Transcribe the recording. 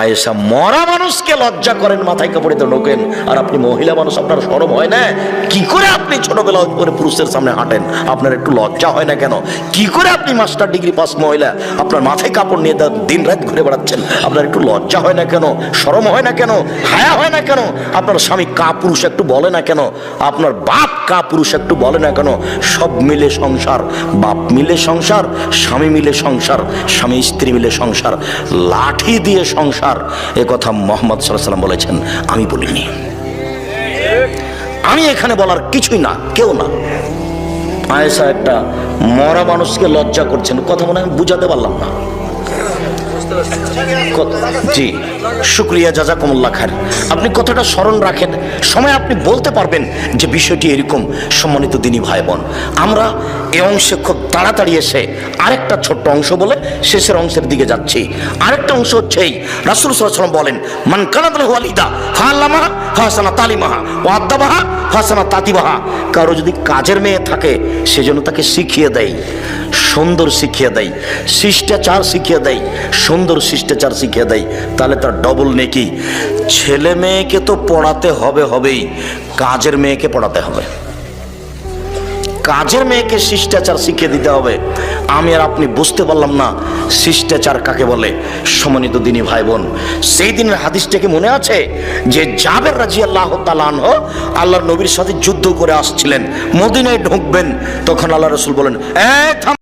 আয়েশা মরা মানুষকে লজ্জা করেন, মাথায় কাপড়ে তো ঢোকেন আর আপনি মহিলা মানুষ, আপনার সরম হয় না? কি করে আপনি ছোটবেলা করে পুরুষের সামনে হাঁটেন? আপনার একটু লজ্জা হয় না কেন? কি করে আপনি মাস্টার ডিগ্রি পাস মহিলা? আপনার মাথায় কাপড় নিয়ে দিন রাত ঘুরে বেড়াচ্ছেন। আপনার একটু লজ্জা হয় না কেন? সরম হয় না কেন? হায়া হয় না কেন? আপনার স্বামী কা পুরুষ একটু বলে না কেন? আপনার বাপ কা পুরুষ একটু বলে না কেন? সব মিলে সংসার। বাপ মিলে সংসার, স্বামী মিলে সংসার, স্বামী স্ত্রী মিলে সংসার। লাঠি দিয়ে সংসার এ কথা মোহাম্মদ সাল্লাম বলেছেন। আমি বলিনি। আমি এখানে বলার কিছুই না, কেউ না। আয়েসা একটা মরা মানুষকে লজ্জা করছেন। কথা মনে আমি বুঝাতে পারলাম না। জি, শুক্রিয়া, জাজাকুমুল্লাহ খার আপনি কথাটা স্মরণ রাখেন, সময় আপনি বলতে পারবেন যে বিষয়টি এরকম সম্মানিত দিনী ভাই বোন আমরা এ অংশে খুব তাড়াতাড়ি এসে আরেকটা ছোট্ট অংশ বলে শেষের অংশের দিকে যাচ্ছি। আরেকটা অংশ হচ্ছে এই, রাসুল সাল্লাম বলেন, মান কানাদ ওয়ালিদা ফাল্লামাহা ফাসানা তালিমাহা ও আদ্দাবাহা হাসানা তাতিবাহা। কারও যদি কাজের মেয়ে থাকে সেজন্য তাকে শিখিয়ে দেয়। সুন্দর শিখিয়ে দেয়, শিষ্টাচার শিখিয়ে দেয়, সুন্দর শিষ্টাচার শিখিয়ে দেয়। তাহলে তার ডবল নেকি। ছেলে মেয়েকে তো পড়াতে হবে হবেই, কাজের মেয়েকে পড়াতে হবে। কাজের মেয়েকে শিষ্টাচার শিখিয়ে দিতে হবে। আমি আর আপনি বুঝতে পারলাম না, শিষ্টাচার কাকে বলে? সমন্বিত দিনী ভাই বোন সেই দিনের হাদিসটা কি মনে আছে? যে জাবের রাজি আল্লাহ তালানহ আল্লাহর নবীর সাথে যুদ্ধ করে আসছিলেন, মদিনায় ঢুকবেন, তখন আল্লাহ রসুল বলেন "এই থাম